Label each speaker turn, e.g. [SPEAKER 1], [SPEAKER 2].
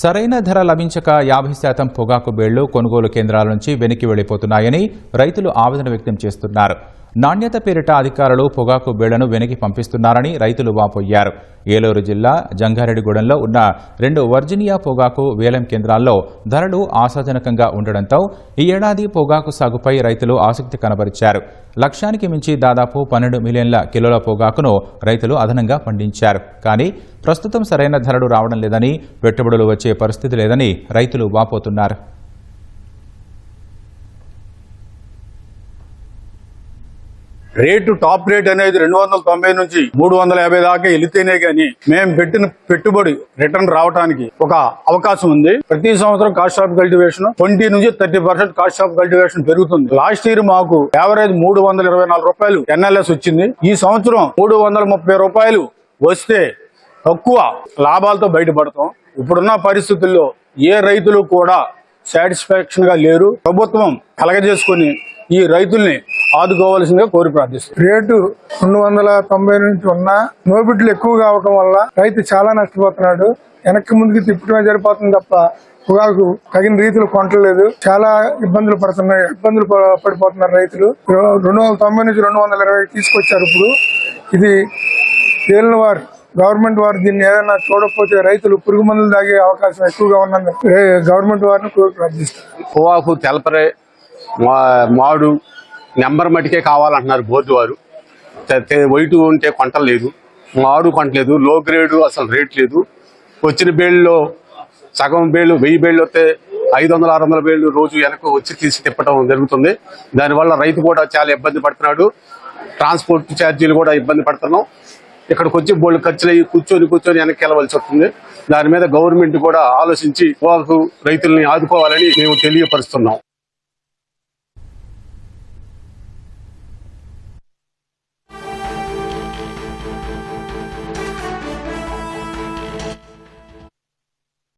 [SPEAKER 1] సరైన ధర లభించక యాభై శాతం పొగాకు బేళ్ళు కొనుగోలు కేంద్రాల నుంచి వెనక్కి వెళ్ళిపోతున్నాయని రైతులు ఆవేదన వ్యక్తం చేస్తున్నారు. నాణ్యత పేరిట అధికారులు పొగాకు బేళ్ళను వెనక్కి పంపిస్తున్నారని రైతులు వాపోయారు. ఏలూరు జిల్లా జంగారెడ్డిగూడెంలో ఉన్న రెండు వర్జీనియా పొగాకు వేలం కేంద్రాల్లో ధరలు ఆశాజనకంగా ఉండడంతో ఈ ఏడాది పొగాకు సాగుపై రైతులు ఆసక్తి కనబరిచారు. లక్ష్యానికి మించి దాదాపు పన్నెండు మిలియన్ల కిలోల పొగాకును రైతులు అదనంగా పండించారు. కానీ ప్రస్తుతం సరైన ధరలు రావడం లేదని పెట్టుబడులు వచ్చే పరిస్థితి లేదని రైతులు వాపోతున్నారు.
[SPEAKER 2] రేటు టాప్ రేట్ అనేది రెండు వందల తొంభై నుంచి మూడు వందల యాభై దాకా వెళితేనే గాని మేము పెట్టిన పెట్టుబడి రిటర్న్ రావడానికి ఒక అవకాశం ఉంది. ప్రతి సంవత్సరం కాస్ట్ ఆఫ్ కల్టివేషన్ ట్వంటీ నుంచి thirty percent cost of cultivation పెరుగుతుంది. లాస్ట్ ఇయర్ మాకు యావరేజ్ మూడు వందల ఇరవై నాలుగు రూపాయలు ఎన్ఎల్ఎస్ వచ్చింది. ఈ సంవత్సరం మూడు వందల ముప్పై రూపాయలు వస్తే తక్కువ లాభాలతో బయటపడతాం. ఇప్పుడున్న పరిస్థితుల్లో ఏ రైతులు కూడా సాటిస్ఫాక్షన్గా లేరు. ప్రభుత్వం కలగజేసుకొని ఈ రైతుల్ని ఆదుకోవాల్సిందిగా కోరి ప్రార్థిస్తుంది
[SPEAKER 3] రేటు రెండు వందల తొంభై నుంచి ఉన్న నోబిడ్లు ఎక్కువగా అవడం వల్ల రైతు చాలా నష్టపోతున్నాడు. వెనక్కి ముందుకు తిప్పడమే సరిపోతుంది తప్ప పొగాకు తగిన రీతిలో కొంటలేదు. చాలా ఇబ్బందులు పడుతున్నాయి. ఇబ్బందులు పడిపోతున్నారు రైతులు. రెండు వందల తొంభై నుంచి రెండు వందల ఇరవై తీసుకొచ్చారు ఇప్పుడు. ఇది తేలిన వారు గవర్నమెంట్ వారు దీన్ని ఏదైనా చూడకపోతే రైతులు పురుగు మందులు తాగే అవకాశం ఎక్కువగా ఉన్నందుకు గవర్నమెంట్ వారిని ప్రార్థిస్తారు
[SPEAKER 4] పొగాకు తెలపరే మాడు నెంబర్ మటుకే కావాలంటున్నారు బోర్డు వారు. తె- తె- వైట్ ఉంటే కొంటలేదు మాడు కొంటలేదు లో గ్రేడ్ అసలు రేట్ లేదు. వచ్చిన బేళ్ళలో సగం బేళ్ళు వెయ్యి బేళ్ళు వస్తే ఐదు వందల ఆరు వందల బేళ్ళు రోజు వెనక వచ్చి తీసి తిప్పడం జరుగుతుంది. దానివల్ల రైతు కూడా చాలా ఇబ్బంది పడుతున్నాడు. ట్రాన్స్పోర్ట్ ఛార్జీలు కూడా ఇబ్బంది పడుతున్నాం. ఇక్కడికి వచ్చి బోళ్ళు ఖర్చులు అయ్యి కూర్చొని కూర్చొని వెనక్కి వెళ్ళవలసి వస్తుంది. దాని మీద గవర్నమెంట్ కూడా ఆలోచించి వాళ్ళకు రైతుల్ని ఆదుకోవాలని మేము తెలియపరుస్తున్నాం.